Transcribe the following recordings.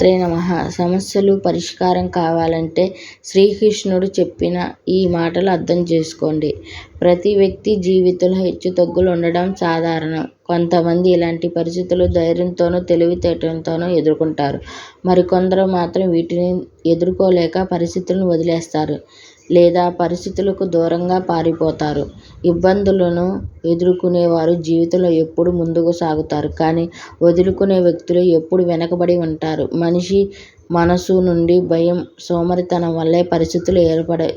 శ్రీమాత్రే నమ సమస్యలు పరిష్కారం కావాలంటే శ్రీకృష్ణుడు చెప్పిన ఈ మాటలు అర్థం చేసుకోండి. ప్రతి వ్యక్తి జీవితంలో హెచ్చుతగ్గులు ఉండడం సాధారణం. కొంతమంది ఇలాంటి పరిస్థితులు ధైర్యంతోనూ, తెలివితేటలతోనూ ఎదుర్కొంటారు. మరికొందరు మాత్రం వీటిని ఎదుర్కోలేక పరిస్థితులను వదిలేస్తారు. లేదా పరిస్థితులకు దూరంగా పారిపోతారు. ఇబ్బందులను ఎదుర్కొనేవారు జీవితంలో ఎప్పుడూ ముందుకు సాగుతారు. కానీ వదులుకునే వ్యక్తులు ఎప్పుడూ వెనకబడి ఉంటారు. మనిషి మనసు నుండి భయం, సోమరితనం వల్లే పరిస్థితులు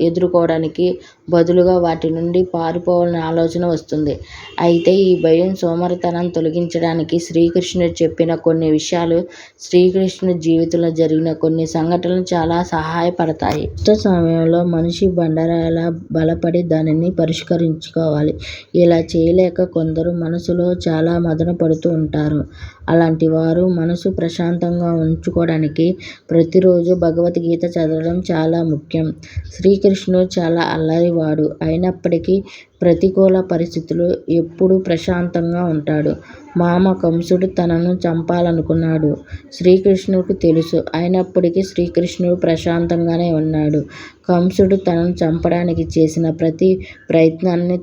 ఎదుర్కోవడానికి బదులుగా వాటి నుండి పారిపోవాలనే ఆలోచన వస్తుంది. అయితే ఈ భయం, సోమరితనాన్ని తొలగించడానికి శ్రీకృష్ణుడు చెప్పిన కొన్ని విషయాలు, శ్రీకృష్ణుడి జీవితంలో జరిగిన కొన్ని సంఘటనలు చాలా సహాయపడతాయి. కష్ట సమయంలో మనిషి బండరాయిలా బలపడి దానిని పరిష్కరించుకోవాలి. ఇలా చేయలేక కొందరు మనసులో చాలా మథనపడుతూ ఉంటారు. అలాంటి వారు మనసు ప్రశాంతంగా ఉంచుకోవడానికి ప్రతిరోజూ భగవద్గీత చదవడం చాలా ముఖ్యం. శ్రీకృష్ణుడు చాలా అల్లరివాడు అయినప్పటికీ ప్రతికూల పరిస్థితులు ఎప్పుడూ ప్రశాంతంగా ఉంటాడు. మామ కంసుడు తనను చంపాలనుకున్నాడు శ్రీకృష్ణుడికి తెలుసు. అయినప్పటికీ శ్రీకృష్ణుడు ప్రశాంతంగానే ఉన్నాడు. కంసుడు తనను చంపడానికి చేసిన ప్రతి ప్రయత్నాన్నీ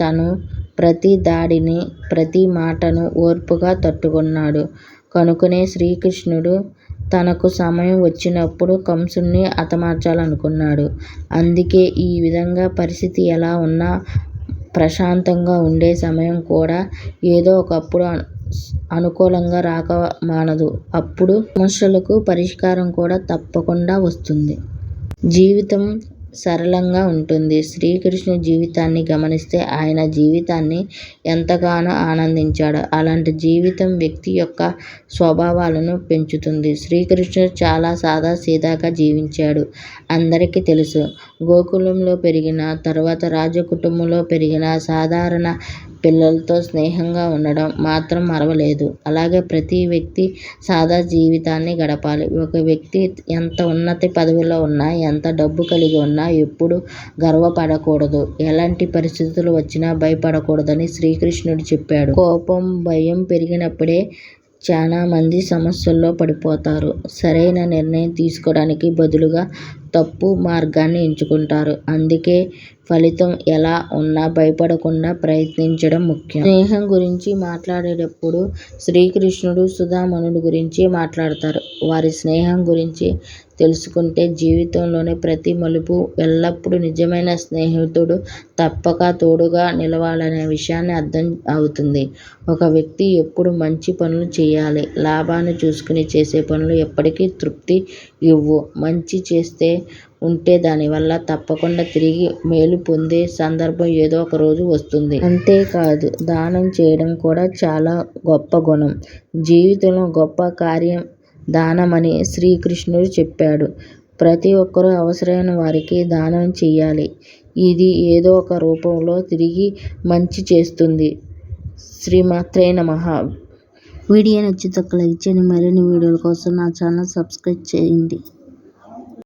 తను ప్రతి దాడినీ, ప్రతి మాటనూ ఓర్పుగా తట్టుకున్నాడు కనుకనే శ్రీకృష్ణుడు తనకు సమయం వచ్చినప్పుడు కంసుడిని హతమార్చాలనుకున్నాడు. అందుకే ఈ విధంగా పరిస్థితి ఎలా ఉన్నా ప్రశాంతంగా ఉండే సమయం కూడా ఏదో ఒకప్పుడు అనుకూలంగా రాక మానదు. అప్పుడు సమస్యలకు పరిష్కారం కూడా తప్పకుండా వస్తుంది. జీవితం సరళంగా ఉంటుంది. శ్రీకృష్ణుడి జీవితాన్ని గమనిస్తే ఆయన జీవితాన్ని ఎంతగానో ఆనందించాడు. అలాంటి జీవితం వ్యక్తి యొక్క స్వభావాలను పెంచుతుంది. శ్రీకృష్ణుడు చాలా సాదాసీదాగా జీవించాడు. అందరికీ తెలుసు. గోకులంలో పెరిగిన, తర్వాత రాజకుటుంబంలో పెరిగిన సాధారణ పిల్లలతో స్నేహంగా ఉండడం మాత్రం మరవలేదు. అలాగే ప్రతి వ్యక్తి సాదా జీవితాన్ని గడపాలి. ఒక వ్యక్తి ఎంత ఉన్నత పదవిలో ఉన్నా, ఎంత డబ్బు కలిగి ఉన్నా ఎప్పుడూ గర్వపడకూడదు. ఎలాంటి పరిస్థితులు వచ్చినా భయపడకూడదని శ్రీకృష్ణుడు చెప్పాడు. కోపం, భయం పెరిగినప్పుడే చాలామంది సమస్యల్లో పడిపోతారు. సరైన నిర్ణయం తీసుకోవడానికి బదులుగా తప్పు మార్గాన్ని ఎంచుకుంటారు. అందుకే ఫలితం ఎలా ఉన్నా భయపడకుండా ప్రయత్నించడం ముఖ్యం. స్నేహం గురించి మాట్లాడేటప్పుడు శ్రీకృష్ణుడు సుధామణుడు గురించి మాట్లాడతారు. వారి స్నేహం గురించి తెలుసుకుంటే జీవితంలోని ప్రతి మలుపు ఎల్లప్పుడూ నిజమైన స్నేహితుడు తప్పక తోడుగా నిలవాలనే విషయాన్ని అర్థం అవుతుంది. ఒక వ్యక్తి ఎప్పుడూ మంచి పనులు చేయాలి. లాభాన్ని చూసుకుని చేసే పనులు ఎప్పటికీ తృప్తి ఇవ్వవు. మంచి చేస్తే ఉంటే దానివల్ల తప్పకుండా తిరిగి మేలు పొందే సందర్భం ఏదో ఒక రోజు వస్తుంది. అంతేకాదు దానం చేయడం కూడా చాలా గొప్ప గుణం. జీవితంలో గొప్ప కార్యం దానమని శ్రీకృష్ణుడు చెప్పాడు. ప్రతి ఒక్కరూ అవసరమైన వారికి దానం చేయాలి. ఇది ఏదో ఒక రూపంలో తిరిగి మంచి చేస్తుంది. శ్రీమాత్రే నమః వీడియో నచ్చితే ఒక లైక్ చేయండి. మరిన్ని వీడియోల కోసం నా ఛానల్ సబ్స్క్రైబ్ చేయండి.